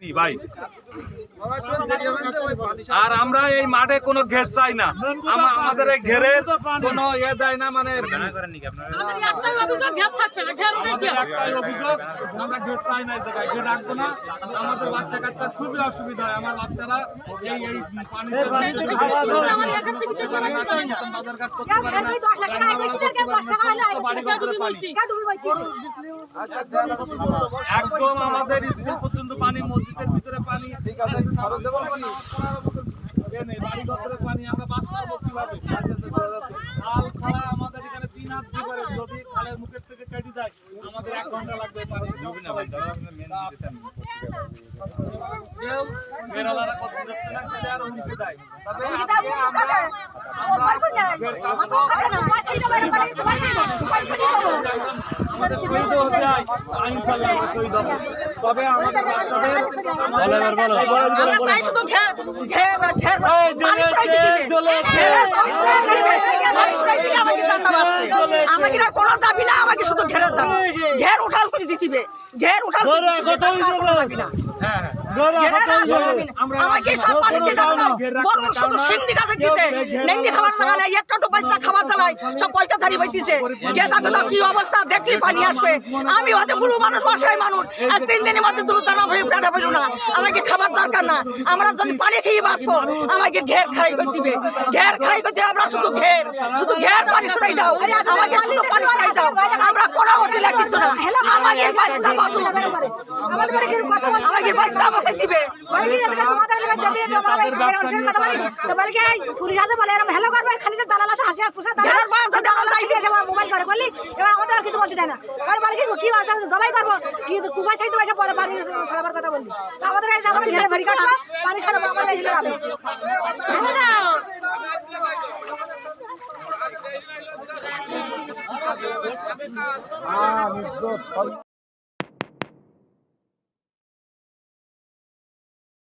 ভাই। আর আমরা এই মাঠে কোনো ঘের চাই না। আমা- আমাদের এই ঘেরের কোনো ইয়ে দেয় না মানে ঘের ঘের আমরা ঘের চাই না ঘের রাখব না। আমাদের বাচ্চা কাচ্চার খুবই অসুবিধা হয় আমার বাচ্চারা এই পানিতে ঘের ঘরে। একদম আমাদের স্কুল পর্যন্ত পানি ঠিক আছে বাড়ি ঘরের পানি আমরা বাঁচতে পারব কীভাবে? খাল ছাড়া আমাদের এখানে তিন হাত দিবারে যদি খালের মুখের থেকে কেটে দেয় আমাদের এক ঘণ্টা লাগবে কেউ বেড়ালারা কত যাচ্ছে না কেটে আরও হুমকি দেয়। তবে আজকে আমরা আমরা। আমাদের তবে আমাদের ঘের আমাকে কোনো দাবি না আমাকে শুধু ঘেরের দাবি উঠাল করে দিতে ঘের। উঠাল করে দাবি না হ্যাঁ হ্যাঁ। আমাকে সব পানিতে যাবে না। শুধু সিন্ধি কাছে দিতে নেংদি খাবার জায়গা নাই একটা তো পয়সা খাবার চালাই সব পয়সা ধারি বাইতেছে। কে যাবে না কি অবস্থা দেখলি পানি আসবে। আমি হয়তো মানুষ অসহায় মানুষ। আজ তিন দিনের মধ্যে দ্রুত না হয়ে পেটা পেল না। আমাকে খাবার দরকার না। আমরা যদি পানি খেয়ে বাঁচবো আমাকে ঘের খাই করে দিবে। ঘের করতে আমরা শুধু ঘের শুধু ঘের পানি সরাই দাও। আমাকে শুধু পানি সরাই দাও। কোনো অসুবিধা কিছু না। আমাকে বাচ্চা বাঁচো আমাদের কথা। আমাকে বাচ্চা বসে দিবে। পুলিশ আছে বলে, এরম hello করবে, খালি দালাল আছে, হাসি আর পোষা দালাল। মোবাইল করে বললি, এবার আমাদের আর কিছু বলতে দেয় না। এবার বলে কি, কি বলতে হবে, জবাই করব, কি কুবাই থাকতে বসে পরে বাড়ি খারাপের কথা বললি। আমাদের এই যে আমাদের ঘরে বাড়ি কাটবো, পানি খারাপ আমাদের এই যাবে। Ah, mis dos.